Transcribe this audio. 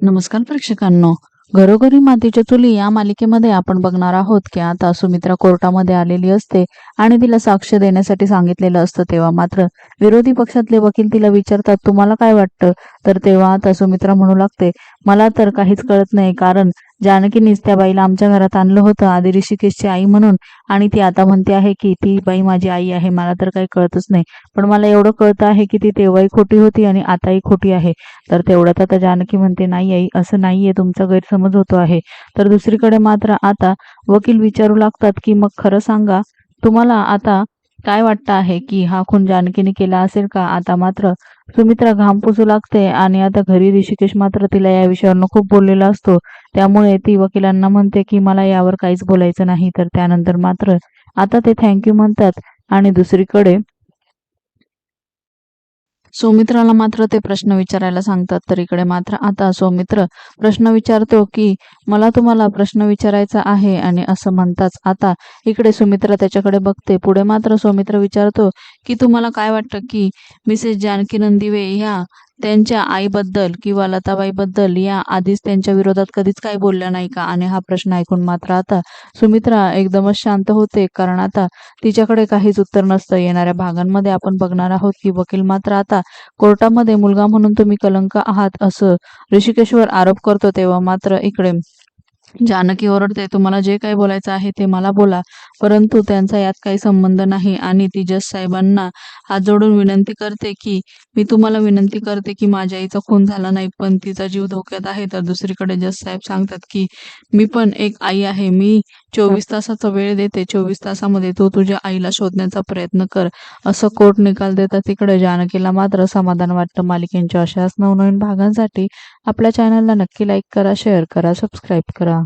नमस्कार प्रेक्षकांनो. घरोघरी मातीच्या चुली या मालिकेमध्ये आपण बघणार आहोत की आता सुमित्रा कोर्टामध्ये आलेली असते आणि तिला साक्ष देण्यासाठी सांगितलेलं असतं तेव्हा मात्र विरोधी पक्षातले वकील तिला विचारतात तुम्हाला काय वाटतं? तर तेव्हा आता सुमित्रा म्हणू लागते मला तर काहीच कळत नाही कारण जानकीनीच त्या बाईला आमच्या घरात आणलं होतं आधी ऋषिकेशची आई म्हणून. आणि ती आता म्हणते आहे की ती बाई माझी आई आहे मला तर काही कळतच नाही. पण मला एवढं कळतं आहे की ती तेव्हाही खोटी होती आणि आताही खोटी आहे. तर तेवढ्यात आता जानकी म्हणते नाही आई असं नाहीये तुमचा गैरसमज होतो आहे. तर दुसरीकडे मात्र आता वकील विचारू लागतात की मग खरं सांगा तुम्हाला आता काय वाटतं आहे की हा खून जानकीने केला असेल का? आता मात्र सुमित्रा घाम पुसू लागते आणि आता घरी ऋषिकेश मात्र तिला या विषयावरनं खूप बोललेला असतो. त्यामुळे ती वकिलांना म्हणते की मला यावर काहीच बोलायचं नाही. तर त्यानंतर मात्र आता ते थँक्यू म्हणतात. आणि दुसरीकडे सौमित्राला मात्र ते प्रश्न विचारायला सांगतात. तर इकडे मात्र आता सौमित्र प्रश्न विचारतो की मला तुम्हाला प्रश्न विचारायचा आहे आणि असं म्हणताच आता इकडे सुमित्रा त्याच्याकडे बघते. पुढे मात्र सौमित्र विचारतो की तुम्हाला काय वाटतं की मिसेस जानकी नंदिवे ह्या त्यांच्या आईबद्दल किंवा लताबाईबद्दल या आधीच त्यांच्या विरोधात कधीच काही बोलल्या नाही का? आणि हा प्रश्न ऐकून मात्र आता सुमित्रा एकदमच शांत होते. कारण आता तिच्याकडे काहीच उत्तर नसतं. येणाऱ्या भागांमध्ये आपण बघणार आहोत की वकील मात्र आता कोर्टामध्ये मुलगा म्हणून तुम्ही कलंक आहात असं ऋषिकेश्वर आरोप करतो तेव्हा मात्र इकडे जानकी ओरडते तुम्हाला जे काही बोलायचं आहे ते मला बोला परंतु त्यांचा यात काही संबंध नाही आणि ती साहेबांना हात जोडून विनंती करते की मी तुम्हाला विनंती करते की माझ्या आईचा खून झाला नाही पण तिचा जीव धोक्यात आहे. तर दुसरीकडे जस साहेब सांगतात की मी पण एक आई आहे मी चोवीस तासाचा वेळ देते. चोवीस तासामध्ये तू तुझ्या आईला शोधण्याचा प्रयत्न कर. असं कोर्ट निकाल देतात तिकडे जानकीला मात्र समाधान वाटतं. मालिकेंच्या अशाच नवनवीन भागांसाठी आपल्या चॅनलला नक्की लाईक करा शेअर करा सबस्क्राईब करा.